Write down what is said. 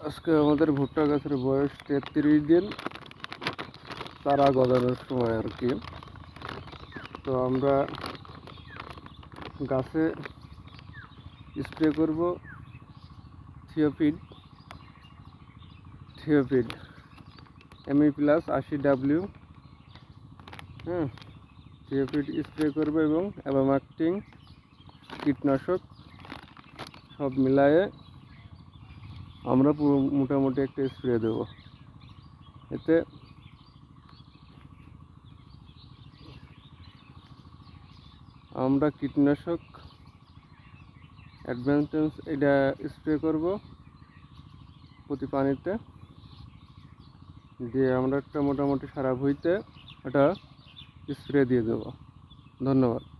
আজকে আমাদের ভুট্টা গাছের বয়স তেত্রিশ দিন। তারা গজানোর সময় আর কি। তো আমরা গাছে স্প্রে করব থিওপিড থিওপিড এমই প্লাস আশি ডাব্লিউ হ্যাঁ থিওপিড স্প্রে করব এবং অ্যাবামাক্টিং কীটনাশক সব মিলায়ে আমরা পুরো মোটামুটি একটা স্প্রে দেবো। এতে আমরা কীটনাশক অ্যাডভান্টেন্স এটা স্প্রে করব প্রতি পানিতে। দিয়ে আমরা একটা মোটামুটি সারা ভুঁইতে এটা স্প্রে দিয়ে দেবো। ধন্যবাদ।